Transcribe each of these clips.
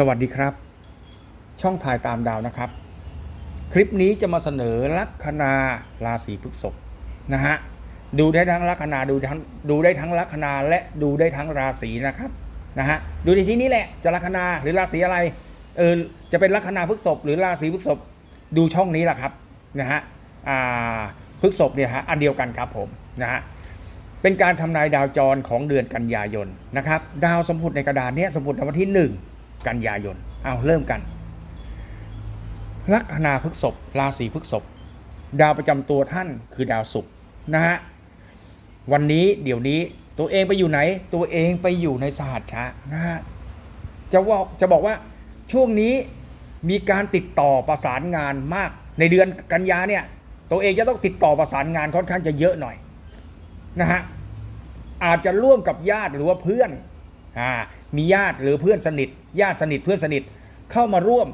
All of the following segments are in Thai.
สวัสดีครับ ช่องถ่ายตามดาวนะครับ คลิปนี้จะมาเสนอลัคนาราศีพฤษภนะฮะดูได้ทั้งลัคนาดูทั้งดูได้ทั้งลัคนาและดูได้ทั้งราศีนะครับนะฮะดูในที่นี้แหละจะลัคนาหรือราศีอะไรเออจะเป็นลัคนาพฤษภหรือราศีพฤษภดูช่องนี้แหละครับนะฮะอ่าพฤษภเนี่ยฮะอันเดียวกันครับผมนะฮะเป็นการทำนายดาวจรของเดือนกันยายนนะครับ ดาวสมพุติในกระดานเนี้ยสมพุติในวันที่ 1 กันยายน เอาเริ่มกัน ลัคนาพฤกษภราศีพฤกษภดาวประจำตัวท่านคือดาวศุกร์นะฮะ วันนี้เดี๋ยวนี้ตัวเองไปอยู่ไหน ตัวเองไปอยู่ในสหัสชะนะฮะ จะว่าจะบอกว่าช่วงนี้มีการติดต่อประสานงานมาก ในเดือนกันยาเนี่ย ตัวเองจะต้องติดต่อประสานงานค่อนข้างจะเยอะหน่อยนะฮะอาจจะร่วมกับญาติหรือว่าเพื่อนอ่า มีญาติหรือเพื่อนสนิท ญาติสนิทเพื่อนสนิทเข้ามาร่วม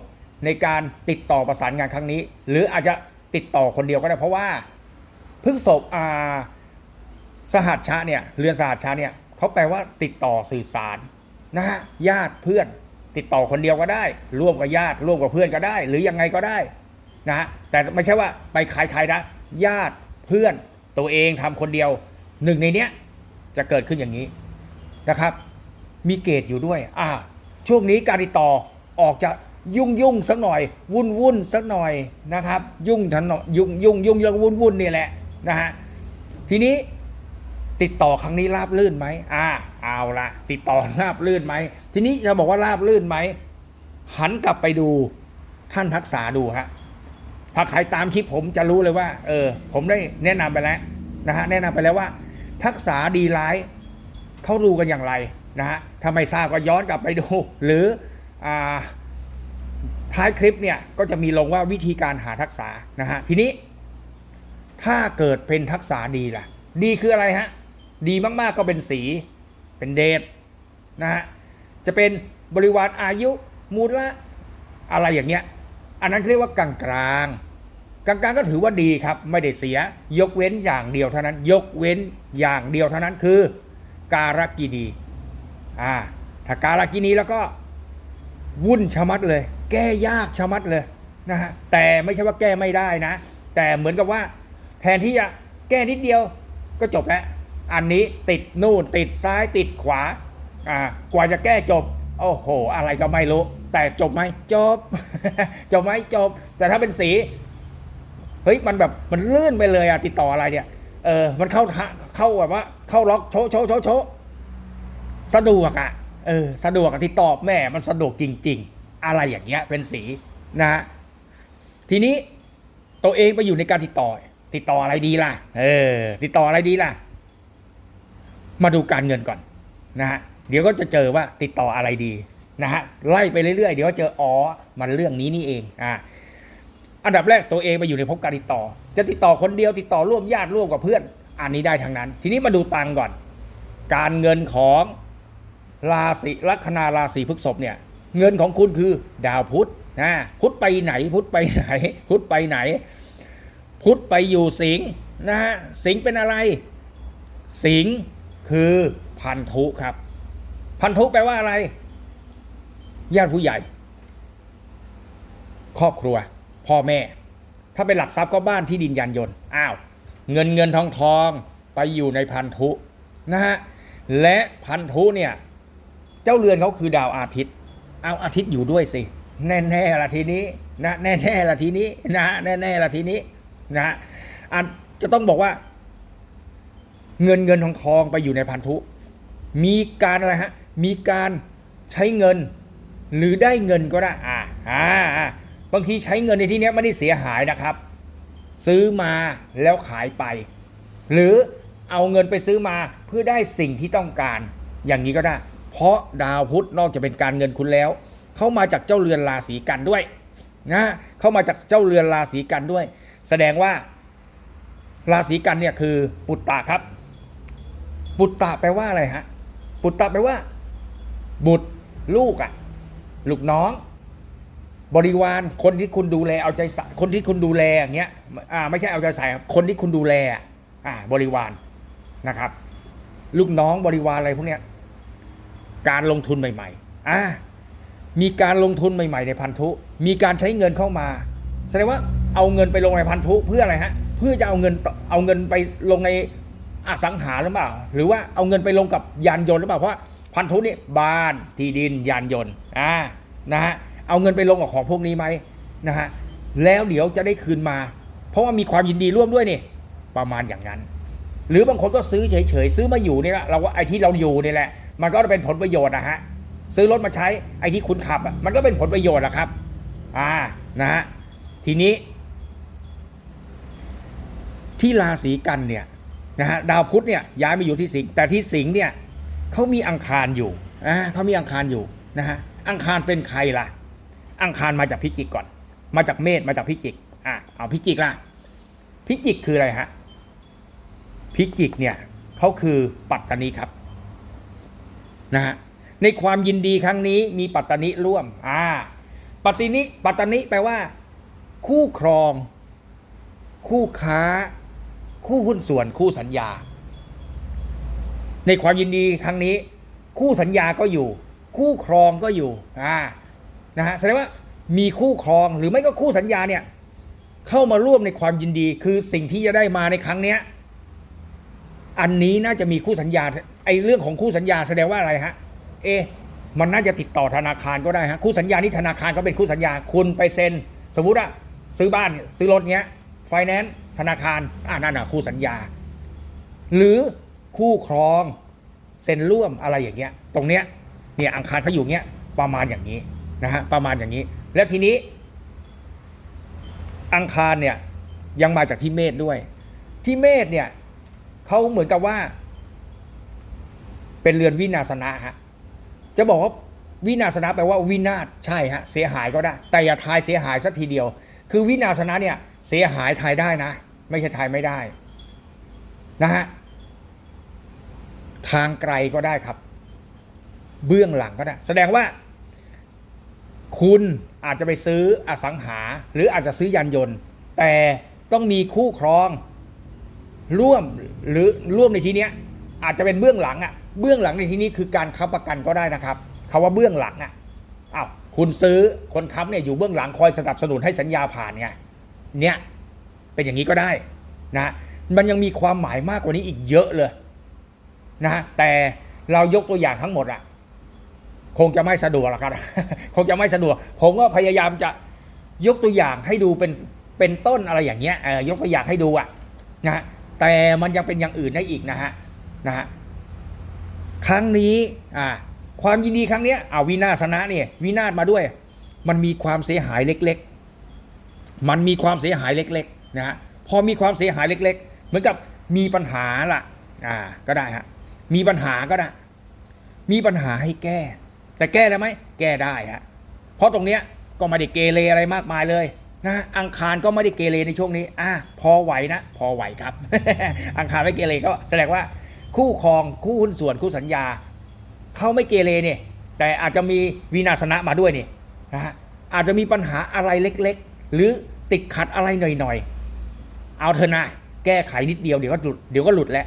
ในการติดต่อประสานงานครั้งนี้ หรืออาจจะติดต่อคนเดียวก็ได้เพราะว่าพฤกษบอ่าสหัสชะเนี่ยเรือนสหัสชะเนี่ยเขาแปลว่าติดต่อสื่อสารนะฮะญาติเพื่อนติดต่อคนเดียวก็ได้ ร่วมกับญาติร่วมกับเพื่อนก็ได้ หรือยังไงก็ได้นะฮะแต่ไม่ใช่ว่าไปใครนะญาติเพื่อนตัวเองทำคนเดียวหนึ่งในเนี้ยจะเกิดขึ้นอย่างนี้นะครับ มีเกตอยู่ด้วย อ่า ช่วงนี้การติดต่อออกจะยุ่งยุ่งสักหน่อย วุ่นวุ่นสักหน่อยนะครับ ยุ่งทันอยุ่งยุ่งยุ่งยุ่งวุ่นวุ่นนี่แหละนะฮะทีนี้ติดต่อครั้งนี้ราบลื่นไหมอ่า เอาละติดต่อราบลื่นไหมทีนี้จะบอกว่าราบลื่นไหมหันกลับไปดูท่านทักษาดูฮะถ้าใครตามคลิปผมจะรู้เลยว่า เออ ผมได้แนะนำไปแล้วนะฮะแนะนำไปแล้วว่า ทักษะดีร้ายเขาดูกันอย่างไร นะฮะถ้าไม่ทราบก็ย้อนกลับไปดู หรืออท้ายคลิปเนี่ยก็จะมีลงว่าวิธีการหาทักษะนะฮะทีนี้ ถ้าเกิดเป็นทักษะดีล่ะ ดีคืออะไรฮะ ดีมากๆก็เป็นสี เป็นเดชนะฮะจะเป็นบริวารอายุมูลละอะไรอย่างเงี้ย อันนั้นเรียกว่ากลางกลางกลางกลางก็ถือว่าดีครับ ไม่ได้เสีย ยกเว้นอย่างเดียวเท่านั้น ยกเว้นอย่างเดียวเท่านั้นคือ การกินี อ่าถ้าการกินีแล้วก็วุ่นชะมัดเลย แก้ยากชะมัดเลยนะฮะแต่ไม่ใช่ว่าแก้ไม่ได้นะ แต่เหมือนกับว่า แทนที่จะแก้นิดเดียวก็จบแล้วอันนี้ติดนู่นติดซ้ายติดขวาอ่ากว่าจะแก้จบ โอ้โห อะไรก็ไม่รู้ แต่จบไหมจบ จบไหมจบ แต่ถ้าเป็นสีเฮ้ยมันแบบมันลื่นไปเลยอะติดต่ออะไรเนี่ยเออมันเข้าทะเข้าแบบว่าเข้าล็อกโชะโชโชโช สะดวกอะเออสะดวกอะติดต่อแม่มันสะดวกจริง ๆ อะไรอย่างเงี้ยเป็นสีนะฮะทีนี้ตัวเองไปอยู่ในการติดต่อ ติดต่ออะไรดีล่ะ เออ ติดต่ออะไรดีล่ะ มาดูการเงินก่อนนะฮะเดี๋ยวก็จะเจอว่าติดต่ออะไรดีนะฮะไล่ไปเรื่อยๆเดี๋ยวเจออ๋อมันเรื่องนี้นี่เองอ่าอันดับแรกตัวเองไปอยู่ในภพการติดต่อ จะติดต่อคนเดียวติดต่อร่วมญาติร่วมกับเพื่อน อันนี้ได้ทั้งนั้น ทีนี้มาดูตังก่อน การเงินของ ราศีลัคนาราศีพฤษภเนี่ย เงินของคุณคือดาวพุธนะพุธไปไหนพุธไปไหน พุธไปไหน พุธไปอยู่สิงห์นะฮะสิงห์เป็นอะไร สิงห์คือพันธุครับ พันธุแปลว่าอะไรญาติผู้ใหญ่ ครอบครัว พ่อแม่ ถ้าเป็นหลักทรัพย์ก็บ้านที่ดินยานยนต์อ้าวเงินเงินทองทองไปอยู่ในพันธุนะฮะและพันธุเนี่ย เจ้าเรือนเขาคือดาวอาทิตย์ เอาอาทิตย์อยู่ด้วยสิ แน่ๆละทีนี้นะแน่ๆละทีนี้นะแน่ๆละทีนี้นะฮะอันจะต้องบอกว่า เงินเงินทองทองไปอยู่ในพันธุ มีการอะไรฮะ มีการใช้เงิน หรือได้เงินก็ได้อ่าอ่าอ่าบางทีใช้เงินในที่นี้ไม่ได้เสียหายนะครับ ซื้อมาแล้วขายไป หรือเอาเงินไปซื้อมาเพื่อได้สิ่งที่ต้องการ อย่างนี้ก็ได้ เพราะดาวพุธนอกจากเป็นการเงินคุณแล้ว เข้ามาจากเจ้าเรือนราศีกันด้วยนะเข้ามาจากเจ้าเรือนราศีกันด้วย แสดงว่า ราศีกันเนี่ยคือปุตตะครับ ปุตตะแปลว่าอะไรฮะปุตตะแปลว่า บุตรลูกอะลูกน้อง บริวารคนที่คุณดูแลเอาใจใส่คนที่คุณดูแลอย่างเงี้ยอ่าไม่ใช่เอาใจใส่ครับคนที่คุณดูแลอ่าบริวารนะครับ ลูกน้องบริวารอะไรพวกเนี้ย การลงทุนใหม่ๆอ่ามีการลงทุนใหม่ ๆ ในพันธุ มีการใช้เงินเข้ามา แสดงว่าเอาเงินไปลงในพันธุเพื่ออะไรฮะ เพื่อจะเอาเงินเอาเงินไปลงในอสังหาหรือเปล่า หรือว่าเอาเงินไปลงกับยานยนต์หรือเปล่า เพราะพันธุนี่บ้านที่ดินยานยนต์ อ่า นะฮะ เอาเงินไปลงกับของพวกนี้ไหมนะฮะ แล้วเดี๋ยวจะได้คืนมา เพราะว่ามีความยินดีร่วมด้วยนี่ ประมาณอย่างนั้น หรือบางคนก็ซื้อเฉยๆ ซื้อมาอยู่นี่ยเราก็ไอ้ที่เราอยู่นี่แหละ มันก็เป็นผลประโยชน์นะฮะซื้อรถมาใช้ไอ้ที่คุณขับอะมันก็เป็นผลประโยชน์นะครับ อ่านะฮะทีนี้ ที่ราศีกันเนี่ยนะฮะดาวพุธเนี่ยย้ายมาอยู่ที่สิงห์แต่ที่สิงห์เนี่ยเขามีอังคารอยู่อ่าเขามีอังคารอยู่นะฮะอังคารเป็นใครล่ะ อังคารมาจากพิจิกก่อน มาจากเมษมาจากพิจิกอะเอาพิจิกล่ะพิจิกคืออะไรฮะพิจิกเนี่ยเขาคือปัตตานีครับ นะฮะในความยินดีครั้งนี้มีปัตตานีร่วมอ่าปัตตนีปัตตานีแปลว่า คู่ครอง คู่ค้า คู่หุ้นส่วนคู่สัญญา ในความยินดีครั้งนี้ คู่สัญญาก็อยู่ คู่ครองก็อยู่อ่านะฮะแสดงว่ามีคู่ครองหรือไม่ก็คู่สัญญาเนี่ยเข้ามาร่วมในความยินดี คือสิ่งที่จะได้มาในครั้งเนี้ยอันนี้น่าจะมีคู่สัญญา ไอ้เรื่องของคู่สัญญาแสดงว่าอะไรฮะ เอ มันน่าจะติดต่อธนาคารก็ได้ฮะคู่สัญญานี่ธนาคารก็เป็นคู่สัญญาคุณไปเซ็น สมมุติอะซื้อบ้านซื้อรถเงี้ยไฟแนนซ์ธนาคารอ่านั่นน่ะคู่สัญญา หรือคู่ครองเซ็นร่วมอะไรอย่างเงี้ย ตรงเนี้ยเนี่ยอังคารเขาอยู่เงี้ยประมาณอย่างนี้นะฮะประมาณอย่างนี้ แล้วทีนี้ อังคารเนี่ยยังมาจากที่เมษด้วย ที่เมษเนี่ยเขาเหมือนกับว่า เป็นเรือนวินาศนะฮะจะบอกว่าวินาศนะแปลว่าวินาศใช่ฮะเสียหายก็ได้ แต่อย่าทายเสียหายสักทีเดียว คือวินาศนะเนี่ยเสียหายทายได้นะ ไม่ใช่ทายไม่ได้นะฮะทางไกลก็ได้ครับ เบื้องหลังก็ได้ แสดงว่า คุณอาจจะไปซื้ออสังหา หรืออาจจะซื้อยานยนต์ แต่ต้องมีคู่ครองร่วมหรือร่วมในที่เนี้ยอาจจะเป็นเบื้องหลังอะ่ะ เบื้องหลังในที่นี้คือการค้ำประกันก็ได้นะครับคาว่าเบื้องหลังอะ่ะอ้าวคุณซื้อคนค้ำเนี่ยอยู่เบื้องหลังคอยสนับสนุนให้สัญญาผ่านไงเนี่ยเป็นอย่างนี้ก็ได้นะมันยังมีความหมายมากกว่านี้อีกเยอะเลยนะแต่เรายกตัวอย่างทั้งหมดอะคงจะไม่สะดวกหรอกครับ คงจะไม่สะดวก ผมก็พยายามจะยกตัวอย่างให้ดูเป็นเป็นต้นอะไรอย่างเงี้ยเออยกตัวอย่างให้ดูอะนะฮะแต่มันยังเป็นอย่างอื่นได้อีกนะฮะนะฮะ ครั้งนี้อ่าความยินดีครั้งเนี้ยเอาวินาศนะเนี่ยวินาศมาด้วย มันมีความเสียหายเล็กๆ มันมีความเสียหายเล็กๆนะฮะพอมีความเสียหายเล็ก ๆ เหมือนกับมีปัญหาล่ะอ่าก็ได้ฮะมีปัญหาก็ได้ มีปัญหาให้แก้ แต่แก้ได้ไหมแก้ได้ฮะเพราะตรงเนี้ยก็ไม่ได้เกเรอะไรมากมายเลยนะอังคารก็ไม่ได้เกเรในช่วงนี้อะพอไหวนะ พอไหวครับ อังคารไม่เกเรก็แสดงว่า คู่ครองคู่หุ้นส่วนคู่สัญญา เขาไม่เกเรเนี่ยแต่อาจจะมีวินาศนะมาด้วยนี่นะฮะอาจจะมีปัญหาอะไรเล็กๆ หรือติดขัดอะไรหน่อยๆ เอาเถอะนะแก้ไขนิดเดียวเดี๋ยวก็หลุดเดี๋ยวก็หลุดแล้ว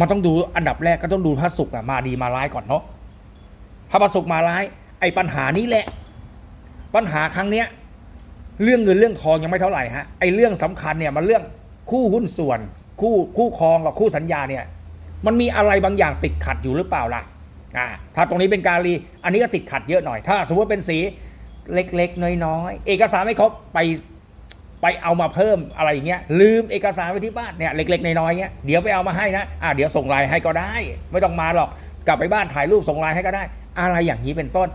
มันต้องดูอันดับแรกก็ต้องดูพระศุกร์อะมาดีมาร้ายก่อนเนาะถ้าพระศุกร์มาร้าย ไอ้ปัญหานี้แหละ ปัญหาครั้งเนี้ยเรื่องเงินเรื่องทองยังไม่เท่าไหร่ฮะไอ้เรื่องสำคัญเนี่ยมันเรื่องคู่หุ้นส่วน คู่คู่ครองกับคู่สัญญาเนี่ยมันมีอะไรบางอย่างติดขัดอยู่หรือเปล่าล่ะอ่าถ้าตรงนี้เป็นการีอันนี้ก็ติดขัดเยอะหน่อย ถ้าสมมติว่าเป็นสีเล็กๆ น้อยๆ เอกสารไม่ครบไปไปเอามาเพิ่มอะไรอย่างเงี้ยลืมเอกสารไว้ที่บ้านเนี่ยเล็กๆ น้อยๆเงี้ยเดี๋ยวไปเอามาให้นะอ่าเดี๋ยวส่งไลน์ให้ก็ได้ ไม่ต้องมาหรอกกลับไปบ้านถ่ายรูปส่งไลน์ให้ก็ได้ อะไรอย่างนี้เป็นต้น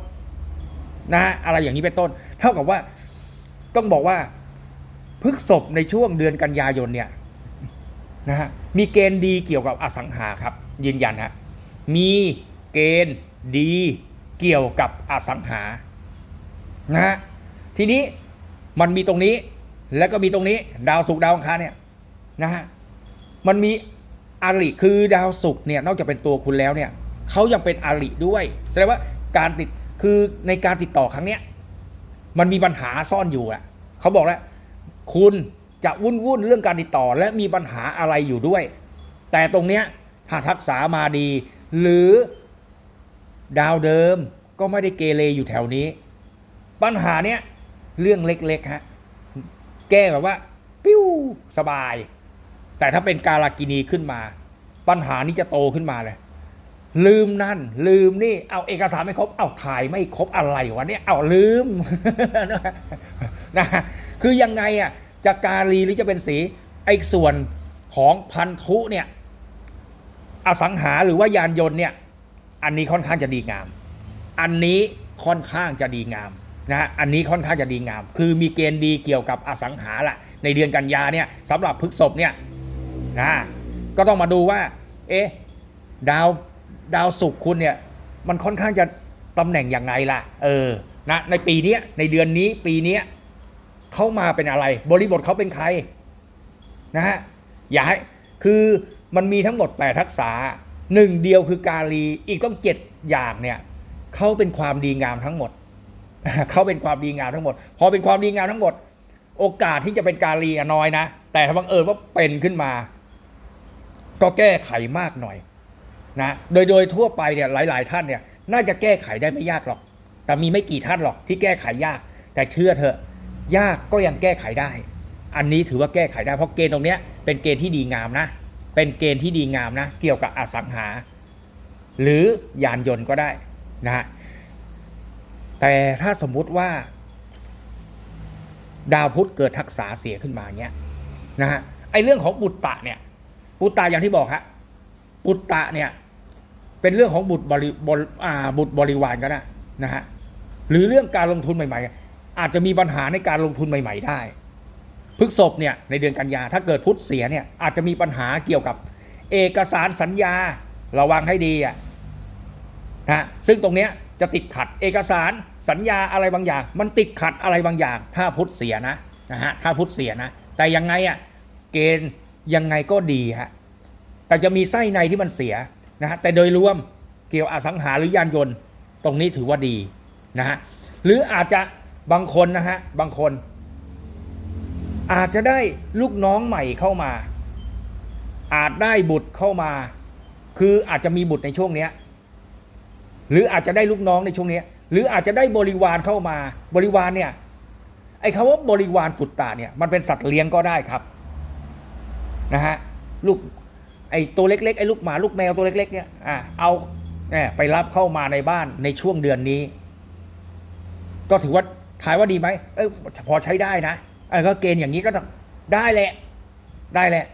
นะฮะอะไรอย่างนี้เป็นต้น เท่ากับว่าต้องบอกว่าพฤกษบในช่วงเดือนกันยายนเนี่ย นะฮะมีเกณฑ์ดีเกี่ยวกับอสังหาครับ ยืนยันฮะมีเกณฑ์ดีเกี่ยวกับอสังหานะฮะทีนี้มันมีตรงนี้แล้วก็มีตรงนี้ดาวศุกร์ดาวอังคารเนี่ยนะฮะมันมีอาริคือดาวศุกร์เนี่ยนอกจากเป็นตัวคุณแล้วเนี่ยเขายังเป็นอาริด้วยแสดงว่าการติดคือในการติดต่อครั้งเนี้ยมันมีปัญหาซ่อนอยู่อะเขาบอกแล้ว คุณ จะวุ่นวุ่นเรื่องการติดต่อ และมีปัญหาอะไรอยู่ด้วย แต่ตรงเนี้ยถ้าทักษามาดี หรือดาวเดิมก็ไม่ได้เกเรอยู่แถวนี้ ปัญหาเนี้ยเรื่องเล็กๆฮะแก้แบบว่าปิ้วสบาย แต่ถ้าเป็นการากินีขึ้นมา ปัญหานี้จะโตขึ้นมาเลยลืมนั่น ลืมนี่เอาเอกสารไม่ครบเอาถ่ายไม่ครบอะไรวะเนี่ยเอาลืมนะคือยังไงอะ จะการีหรือจะเป็นสีไอ้ส่วนของพันธุเนี่ยอสังหาหรือว่ายานยนต์เนี่ยอันนี้ค่อนข้างจะดีงาม อันนี้ค่อนข้างจะดีงามนะฮะอันนี้ค่อนข้างจะดีงาม คือมีเกณฑ์ดีเกี่ยวกับอสังหาแหละในเดือนกันยาเนี่ยสำหรับพฤกษภเนี่ยนะก็ต้องมาดูว่า เอ๊ะดาวดาวศุกร์คุณเนี่ยมันค่อนข้างจะตำแหน่งอย่างไงล่ะ เออนะในปีเนี้ยในเดือนนี้ปีเนี้ย เขามาเป็นอะไร บริบทเขาเป็นใครนะฮะอย่าให้คือมันมีทั้งหมด 8 ทักษะหนึ่งเดียวคือการีอีกต้องเจ็ดอย่างเนี่ยเขาเป็นความดีงามทั้งหมดเขาเป็นความดีงามทั้งหมด พอเป็นความดีงามทั้งหมด โอกาสที่จะเป็นการีอน้อยนะ แต่ถ้าบังเอิญว่าเป็นขึ้นมา ก็แก้ไขมากหน่อยนะโดยโดยทั่วไปเนี่ยหลาย ๆ ท่านเนี่ยน่าจะแก้ไขได้ไม่ยากหรอก แต่มีไม่กี่ท่านหรอกที่แก้ไขยาก แต่เชื่อเถอะ ยากก็ยังแก้ไขได้ อันนี้ถือว่าแก้ไขได้เพราะเกณฑ์ตรงนี้เป็นเกณฑ์ที่ดีงามนะ เป็นเกณฑ์ที่ดีงามนะ เกี่ยวกับอสังหา หรือยานยนต์ก็ได้นะฮะแต่ถ้าสมมุติว่า ดาวพุธเกิดทักษะเสียขึ้นมาเงี้ยนะฮะไอเรื่องของบุตรตะเนี่ยบุตรตะอย่างที่บอกฮะบุตรตะเนี่ยเป็นเรื่องของบุตรบริบรอ่าบุตรบริวารก็ได้นะฮะหรือเรื่องการลงทุนใหม่ ๆ อาจจะมีปัญหาในการลงทุนใหม่ ๆ ได้พฤกษภเนี่ยในเดือนกันยาถ้าเกิดพุทธเสียเนี่ยอาจจะมีปัญหาเกี่ยวกับเอกสารสัญญาระวังให้ดีอะนะซึ่งตรงเนี้ยจะติดขัดเอกสารสัญญาอะไรบางอย่าง มันติดขัดอะไรบางอย่าง ถ้าพุทธเสียนะนะฮะถ้าพุทธเสียนะ แต่ยังไงอะเกณฑ์ยังไงก็ดีฮะแต่จะมีไส้ในที่มันเสียนะฮะแต่โดยรวมเกี่ยวอสังหาหรือยานยนต์ ตรงนี้ถือว่าดีนะฮะหรืออาจจะ บางคนนะฮะ บางคน อาจจะได้ลูกน้องใหม่เข้ามา อาจได้บุตรเข้ามา คืออาจจะมีบุตรในช่วงเนี้ย หรืออาจจะได้ลูกน้องในช่วงเนี้ย หรืออาจจะได้บริวารเข้ามา บริวารเนี่ย ไอ้คำว่าบริวารปุตตะเนี่ย มันเป็นสัตว์เลี้ยงก็ได้ครับ นะฮะ ลูก ไอ้ตัวเล็กๆ ไอ้ลูกหมาลูกแมวตัวเล็ก ๆ เนี่ย อะเอาเนี่ยไปรับเข้ามาในบ้านในช่วงเดือนนี้ ก็ถือว่า ทายว่าดีไหมเออพอใช้ได้นะเออก็เกณฑ์อย่างนี้ก็ต้องได้แหละ ได้แหละ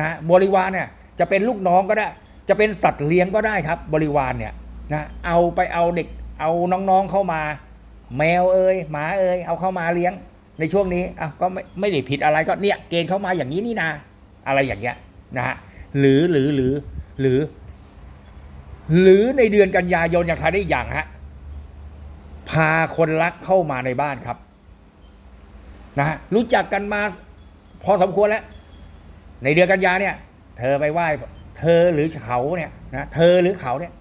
นะบริวารเนี่ยจะเป็นลูกน้องก็ได้ จะเป็นสัตว์เลี้ยงก็ได้ครับ บริวารเนี่ยนะเอาไปเอาเด็กเอาน้องๆเข้ามา แมวเอ่ยหมาเอ่ยเอาเข้ามาเลี้ยงในช่วงนี้อะก็ไม่ไม่ได้ผิดอะไรก็เนี่ยเกณฑ์เข้ามาอย่างนี้นี่นาอะไรอย่างเงี้ยนะฮะหรือหรือหรือหรือ หรือในเดือนกันยายนอย่างทายได้อีกอย่างฮะ พาคนรักเข้ามาในบ้านครับนะรู้จักกันมาพอสมควรแล้ว ในเดือนกันยาเนี่ย เธอไปไหว้เธอหรือเขาเนี่ยนะเธอหรือเขาเนี่ย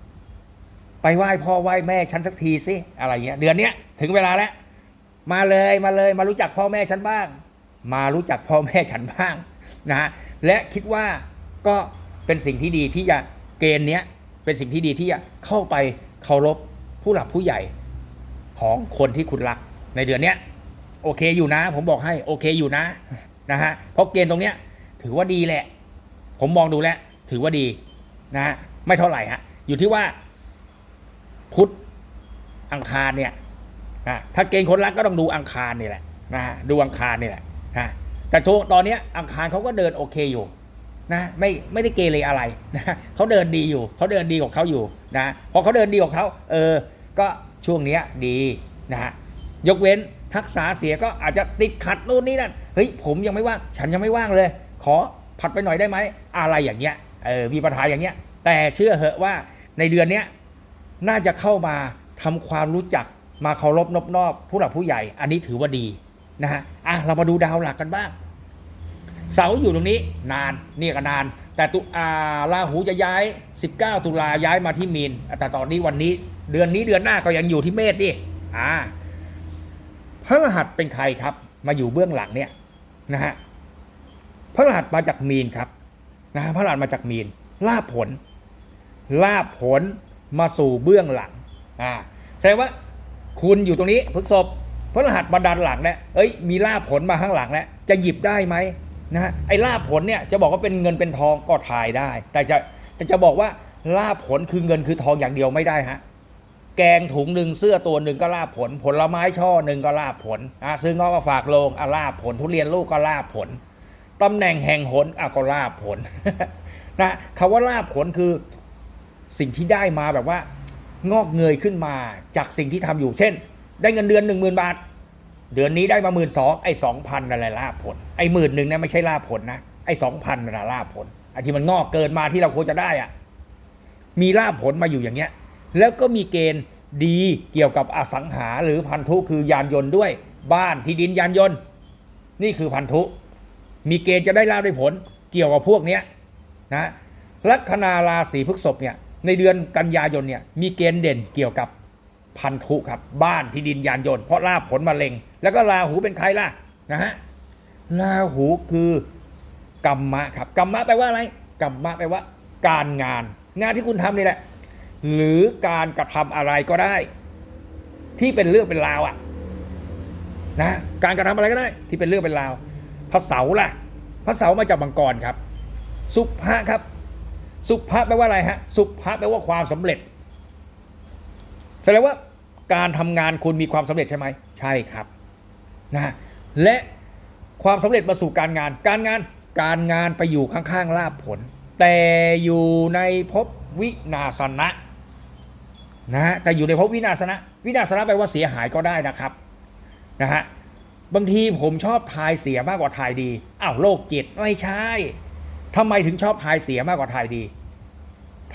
ไปไหว้พ่อไหว้แม่ฉันสักทีสิอะไรเงี้ยเดือนเนี้ยถึงเวลาแล้วมาเลยมาเลยมารู้จักพ่อแม่ฉันบ้าง มารู้จักพ่อแม่ฉันบ้างนะฮะและคิดว่าก็เป็นสิ่งที่ดีที่จะเกณฑ์เนี้ยเป็นสิ่งที่ดีที่จะเข้าไปเคารพผู้หลักผู้ใหญ่ ของคนที่คุณรักในเดือนเนี้ยโอเคอยู่นะ ผมบอกให้โอเคอยู่นะนะฮะเพราะเกณฑ์ตรงเนี้ยถือว่าดีแหละ ผมมองดูแล้วถือว่าดีนะฮะไม่เท่าไหร่ฮะอยู่ที่ว่า พุธอังคารเนี่ยนะถ้าเกณฑ์คนรักก็ต้องดูอังคารนี่แหละนะฮะดูอังคารนี่แหละนะแต่ทุกตอนเนี้ยอังคารเขาก็เดินโอเคอยู่นะไม่ไม่ได้เกเรอะไรนะเขาเดินดีอยู่เขาเดินดีของเขาอยู่นะพอเขาเดินดีของเขาเออก็ ช่วงนี้ดีนะฮะยกเว้นทักษะเสียก็อาจจะติดขัดนู่นนี่นั่นเฮ้ยผมยังไม่ว่างฉันยังไม่ว่างเลย ขอผัดไปหน่อยได้ไหมอะไรอย่างเงี้ยเออมีปัญหาอย่างเงี้ย แต่เชื่อเหอะว่าในเดือนเนี้ยน่าจะเข้ามาทำความรู้จักมาเคารพนอบนอบผู้หลักผู้ใหญ่ อันนี้ถือว่าดีนะฮะอะเรามาดูดาวหลักกันบ้าง เสาอยู่ตรงนี้นานนี่ก็นาน แต่ตุอาราหูจะย้าย 19 ตุลาย้ายมาที่มีนแต่ตอนนี้วันนี้ เดือนนี้เดือนหน้าก็ยังอยู่ที่เมษดิอ่าพระรหัสเป็นใครครับ มาอยู่เบื้องหลังเนี่ยนะฮะพระรหัสมาจากมีนครับนะฮะพระรหัสมาจากมีนลาบผล ลาบผลมาสู่เบื้องหลังอ่าแแสดงว่าคุณอยู่ตรงนี้พฤกษบพระรหัสบันดาลหลังเนี่ยเอ้ยมีลาภผลมาข้างหลังแล้วจะหยิบได้ไหมนะฮะไอ้ลาภผลเนี่ยจะบอกว่าเป็นเงินเป็นทองก็ทายได้ แต่จะแต่จะบอกว่าลาภผลคือเงินคือทองอย่างเดียวไม่ได้ฮะ แกงถุงหนึ่งเสื้อตัวหนึ่งก็ลาบผล ผลไม้ช่อหนึ่งก็ลาบผลอะซื้องอกก็ฝากลงอะลาบผล ทุเรียนลูกก็ลาบผลตำแหน่งแห่งหนอะก็ลาบผลนะคำว่าลาบผลคือสิ่งที่ได้มาแบบว่า งอกเงยขึ้นมาจากสิ่งที่ทำอยู่ เช่น ได้เงินเดือนหนึ่งหมื่นบาท เดือนนี้ได้มาหมื่นสองไอ้สองพันอะไรลาบผล ไอ้หมื่นหนึ่งเนี่ยไม่ใช่ลาบผลนะไอ้สองพันน่ะลาบผลไอ้ที่มันงอกเกินมาที่เราควรจะได้อะมีลาบผลมาอยู่อย่างเงี้ย แล้วก็มีเกณฑ์ดีเกี่ยวกับอสังหาหรือพันธุคือยานยนต์ด้วย บ้านที่ดินยานยนต์ นี่คือพันธุ มีเกณฑ์จะได้ลาบได้ผลเกี่ยวกับพวกนี้นะลัคนาราศีพฤษภเนี่ยในเดือนกันยายนเนี่ยมีเกณฑ์เด่นเกี่ยวกับพันธุครับบ้านที่ดินยานยนต์เพราะลาบผลมาเล็ง แล้วก็ราหูเป็นใครล่ะนะฮะราหูคือกรรมะครับกรรมะแปลว่าอะไรกรรมะแปลว่า การงาน งานที่คุณทำนี่แหละ หรือการกระทำอะไรก็ได้ ที่เป็นเรื่องเป็นราวอะนะการกระทำอะไรก็ได้ ที่เป็นเรื่องเป็นราวพระเสาร์ล่ะพระเสาร์มาจากมังกรครับ สุภะครับ สุภะแปลว่าอะไรฮะ สุภะแปลว่าความสำเร็จแสดงว่าการทำงานคุณมีความสำเร็จใช่ไหมใช่ครับนะและความสำเร็จมาสู่การงาน การงานการงานไปอยู่ข้างๆลาบผล แต่อยู่ในภพวินาศนะ นะฮะแต่อยู่ในภพวินาศนะ วินาศนะแปลว่าเสียหายก็ได้นะครับนะฮะบางทีผมชอบทายเสียมากกว่าทายดีอ้าวโลกจิตไม่ใช่ทำไมถึงชอบทายเสียมากกว่าทายดี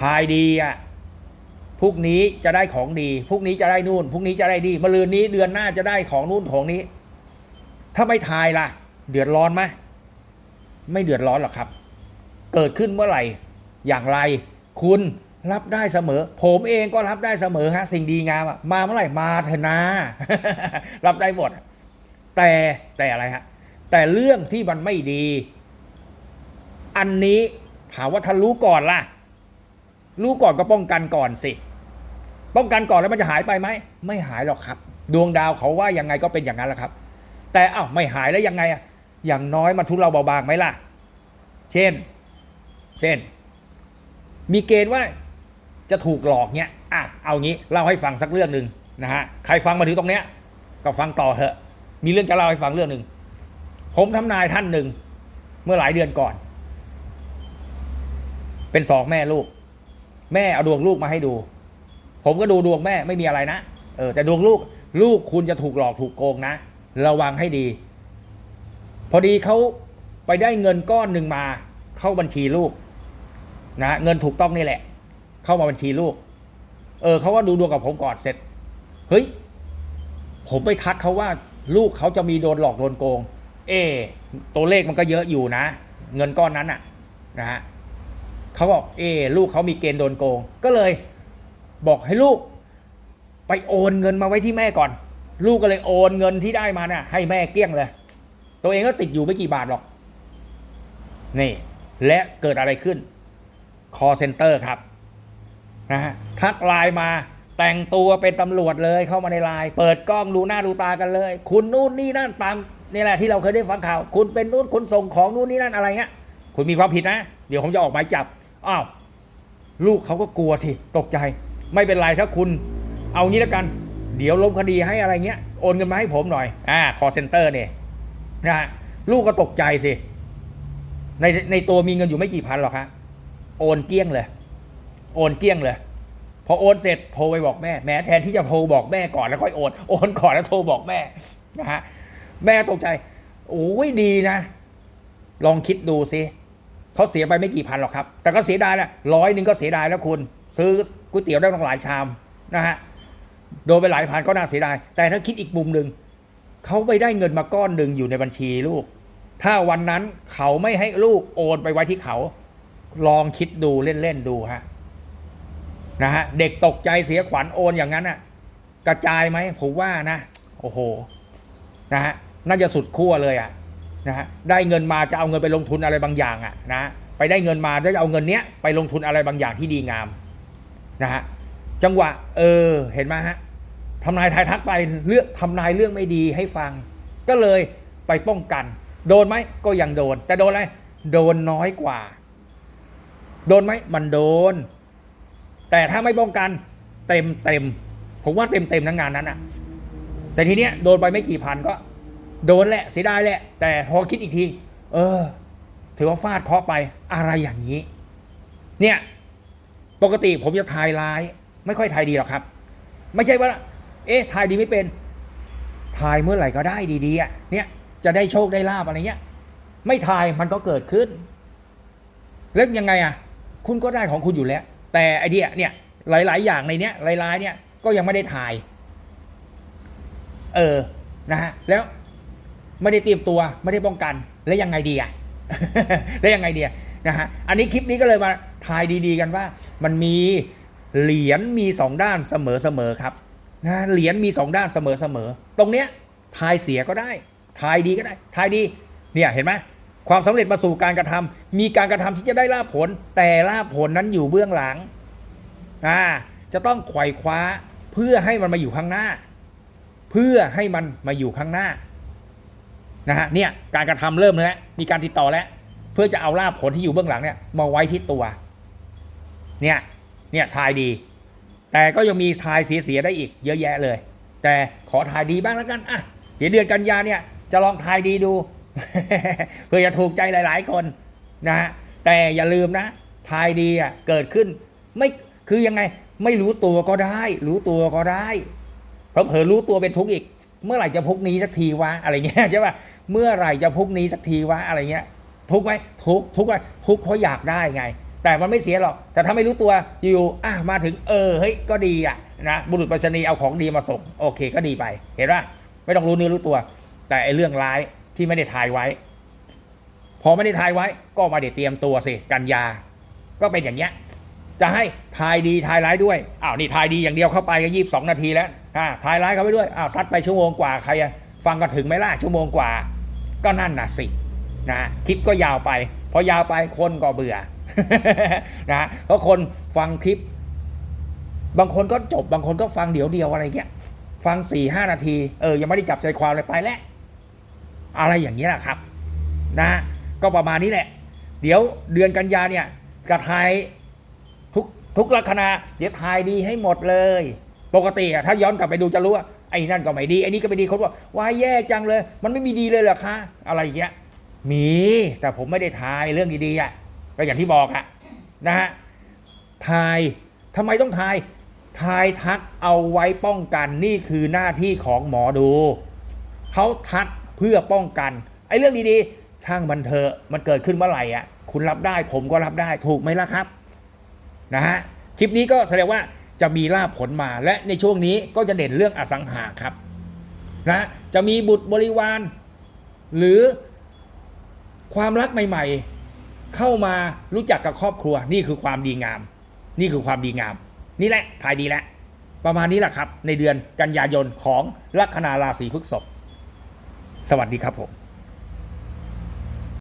ทายดีอะพรุ่งนี้จะได้ของดีพรุ่งนี้จะได้นู่นพรุ่งนี้จะได้ดีมะรืนนี้เดือนหน้าจะได้ของนู่นของนี้ ถ้าไม่ทายล่ะ เดือดร้อนไหมไม่เดือดร้อนหรอกครับ เกิดขึ้นเมื่อไหร่ อย่างไร คุณ รับได้เสมอ ผมเองก็รับได้เสมอฮะสิ่งดีงามอะมาเมื่อไหร่มาเถอะนะรับได้หมดแต่แต่อะไรฮะแต่เรื่องที่มันไม่ดี อันนี้ถามว่าถ้านรู้ก่อนล่ะ รู้ก่อนก็ป้องกันก่อนสิ ป้องกันก่อนแล้วมันจะหายไปไหมไม่หายหรอกครับ ดวงดาวเขาว่ายังไงก็เป็นอย่างนั้นแหละครับ แต่เอ้าไม่หายแล้วยังไงอะอย่างน้อยมันทุเลาเบาบางไหมล่ะ เช่น เช่น มีเกณฑ์ว่า จะถูกหลอกเนี้ยอะเอางี้เล่าให้ฟังสักเรื่องหนึ่งนะฮะใครฟังมาถึงตรงเนี้ยก็ฟังต่อเถอะ มีเรื่องจะเล่าให้ฟังเรื่องหนึ่งผมทำนายท่านหนึ่งเมื่อหลายเดือนก่อน เป็นสองแม่ลูก แม่เอาดวงลูกมาให้ดู ผมก็ดูดวงแม่ไม่มีอะไรนะเออแต่ดวงลูกลูกคุณจะถูกหลอกถูกโกงนะ ระวังให้ดี พอดีเขาไปได้เงินก้อนหนึ่งมา เข้าบัญชีลูกนะเงินถูกต้องนี่แหละ เข้ามาบัญชีลูก เออเขาก็ดูดวงกับผมก่อนเสร็จ เฮ้ย ผมไปทักเขาว่าลูกเขาจะมีโดนหลอกโดนโกง เอ ตัวเลขมันก็เยอะอยู่นะ เงินก้อนนั้นอะนะฮะเขาบอกเอ ลูกเขามีเกณฑ์โดนโกง ก็เลย บอกให้ลูก ไปโอนเงินมาไว้ที่แม่ก่อน ลูกก็เลยโอนเงินที่ได้มานี่ยให้แม่เกลี้ยงเลย ตัวเองก็ติดอยู่ไม่กี่บาทหรอก นี่ และเกิดอะไรขึ้น call center ครับ นะฮะทักไลน์มาแต่งตัวเป็นตำรวจเลยเข้ามาในไลน์เปิดกล้องดูหน้าดูตากันเลย คุณนู่นนี่นั่นตามนี่แหละที่เราเคยได้ฟังข่าว คุณเป็นนู่นคุณส่งของนู่นนี่นั่นอะไรเงี้ยคุณมีความผิดนะ เดี๋ยวผมจะออกหมายจับอ้าวลูกเขาก็กลัวสิตกใจ ไม่เป็นไรถ้าคุณ เอางี้แล้วกัน เดี๋ยวล้มคดีให้อะไรเงี้ยโอนเงินมาให้ผมหน่อยอ่า call center เนี่ยนะฮะลูกก็ตกใจสิในในตัวมีเงินอยู่ไม่กี่พันหรอกครับโอนเกลี้ยงเลย โอนเกี้ยงเลย พอโอนเสร็จโทรไปบอกแม่แม้แทนที่จะโทรบอกแม่ก่อนแล้วค่อยโอนโอนก่อนแล้วโทรบอกแม่นะฮะแม่ตกใจโอ้ยดีนะ ลองคิดดูสิเขาเสียไปไม่กี่พันหรอกครับ แต่ก็เสียดายแหละร้อยหนึ่งก็เสียดายแล้วคุณ ซื้อก๋วยเตี๋ยวได้ตั้งหลายชามนะฮะโดนไปหลายพันก็น่าเสียดาย แต่ถ้าคิดอีกมุมหนึ่งเขาไปได้เงินมาก้อนหนึ่งอยู่ในบัญชีลูก ถ้าวันนั้นเขาไม่ให้ลูกโอนไปไว้ที่เขา ลองคิดดูเล่นๆดูฮะ นะฮะเด็กตกใจเสียขวัญโอนอย่างนั้นอะกระจายไหมผมว่านะ โอ้โหนะฮะน่าจะสุดขั้วเลยอะนะฮะได้เงินมาจะเอาเงินไปลงทุนอะไรบางอย่างอะนะไปได้เงินมาจะเอาเงินเนี้ยไปลงทุนอะไรบางอย่างที่ดีงามนะฮะจังหวะเออเห็นไหมฮะทำนายทายทักไปเลือกทำนายเรื่องไม่ดีให้ฟัง ก็เลยไปป้องกัน โดนไหมก็ยังโดน แต่โดนอะไรโดนน้อยกว่า โดนไหมมันโดน แต่ถ้าไม่ป้องกันเต็มเต็มผมว่าเต็มเต็มทั้งงานนั้นอะแต่ทีเนี้ยโดนไปไม่กี่พันก็ โดนแหละเสียดายแหละ แต่พอคิดอีกที เออ ถือว่าฟาดเคาะไปอะไรอย่างนี้ เนี่ย ปกติผมจะทายร้าย ไม่ค่อยทายดีหรอกครับ ไม่ใช่ว่า เอ๊ะทายดีไม่เป็นทายเมื่อไหร่ก็ได้ดีๆอะเนี่ยจะได้โชคได้ลาบอะไรเงี้ย ไม่ทายมันก็เกิดขึ้น แล้วยังไงอะ คุณก็ได้ของคุณอยู่แล้ว แต่ไอเดียเนี่ยหลาย ๆ อย่างในเนี้ยหลายๆเนี่ยก็ยังไม่ได้ทาย เออนะฮะแล้วไม่ได้เตรียมตัวไม่ได้ป้องกันแล้วยังไงดีอะแล้วยังไงดีนะฮะอันนี้คลิปนี้ก็เลยมาทายดี ๆ กันว่า มันมีเหรียญมีสองด้านเสมอๆครับนะเหรียญมีสองด้านเสมอๆตรงเนี้ยทายเสียก็ได้ทายดีก็ได้ทายดี เนี่ยเห็นไหม ความสำเร็จมาสู่การกระทำมีการกระทำที่จะได้ลาภผล แต่ลาภผลนั้นอยู่เบื้องหลังอ่าจะต้องไขว่คว้าเพื่อให้มันมาอยู่ข้างหน้า เพื่อให้มันมาอยู่ข้างหน้านะฮะเนี่ยการกระทำเริ่มแล้วมีการติดต่อแล้ว เพื่อจะเอาลาภผลที่อยู่เบื้องหลังเนี่ยมาไว้ที่ตัว เนี่ยเนี่ยทายดี แต่ก็ยังมีทายเสียๆได้อีก เยอะแยะเลย แต่ขอทายดีบ้างแล้วกันอะเดี๋ยวเดือนกันยาเนี่ยจะลองทายดีดู เพื่อจะถูกใจหลาย ๆ คนนะฮะแต่อย่าลืมนะทายดีอะเกิดขึ้น ไม่คือยังไงไม่รู้ตัวก็ได้ รู้ตัวก็ได้เพราะเผลอรู้ตัวเป็นทุกข์อีก เมื่อไหร่จะพุกนี้สักทีวะอะไรเงี้ยใช่ป่ะเมื่อไหร่จะพุกนี้สักทีวะอะไรเงี้ย ทุกไหมทุกทุกไหมทุกเพราะอยากได้ไง แต่มันไม่เสียหรอก แต่ถ้าไม่รู้ตัวอยู่ๆอะมาถึงเออเฮ้ยก็ดีอะนะบุรุษไปรษณีย์เอาของดีมาส่งโอเคก็ดีไป เห็นป่ะไม่ต้องรู้เนื้อรู้ตัว แต่ไอ้เรื่องร้าย ที่ไม่ได้ทายไว้ พอไม่ได้ทายไว้ ก็มาเดี๋ยวเตรียมตัวสิกันยา ก็เป็นอย่างเงี้ยจะให้ทายดีทายร้ายด้วยอ้าวนี่ทายดีอย่างเดียวเข้าไปก็ยี่บสองนาทีแล้วอ่าทายร้ายเข้าไปด้วยอ้าวซัดไปชั่วโมงกว่าใครฟังกันถึงไหมล่ะชั่วโมงกว่า ก็นั่นน่ะสินะคลิปก็ยาวไปพอยาวไปคนก็เบื่อนะเพราะคนฟังคลิป บางคนก็จบบางคนก็ฟังเดี๋ยวเดียวอะไรเงี้ยฟังสี่ห้านาทีเออยังไม่ได้จับใจความเลยไปแล้ว อะไรอย่างนี้แหละครับนะก็ประมาณนี้แหละ เดี๋ยวเดือนกันยาเนี่ยกระทายทุกทุกลัคนาเดี๋ยวทายดีให้หมดเลย ปกติอะถ้าย้อนกลับไปดูจะรู้ว่าไอ้นั่นก็ไม่ดีไอ้นี่ก็ไม่ดีคนบอกว่าแย่จังเลย มันไม่มีดีเลยเหรอคะอะไรอย่างเงี้ยมีแต่ผมไม่ได้ทายเรื่องดีๆอะก็อย่างที่บอกอะนะฮะทายทำไมต้องทายทายทักเอาไว้ป้องกันนี่คือหน้าที่ของหมอดูเขาทัก เพื่อป้องกันไอ้เรื่องดีๆ ช่างมันเถอะมันเกิดขึ้นเมื่อไหร่อะคุณรับได้ผมก็รับได้ถูกไหมล่ะครับนะฮะคลิปนี้ก็แสดงว่าจะมีลาภผลมาและในช่วงนี้ก็จะเด่นเรื่องอสังหาครับนะจะมีบุตรบริวาร หรือความรักใหม่ ๆ เข้ามารู้จักกับครอบครัว นี่คือความดีงาม นี่คือความดีงาม นี่แหละทายดีแล้วประมาณนี้แหละครับ ในเดือนกันยายนของลัคนาราศีพฤษภ สวัสดีครับผม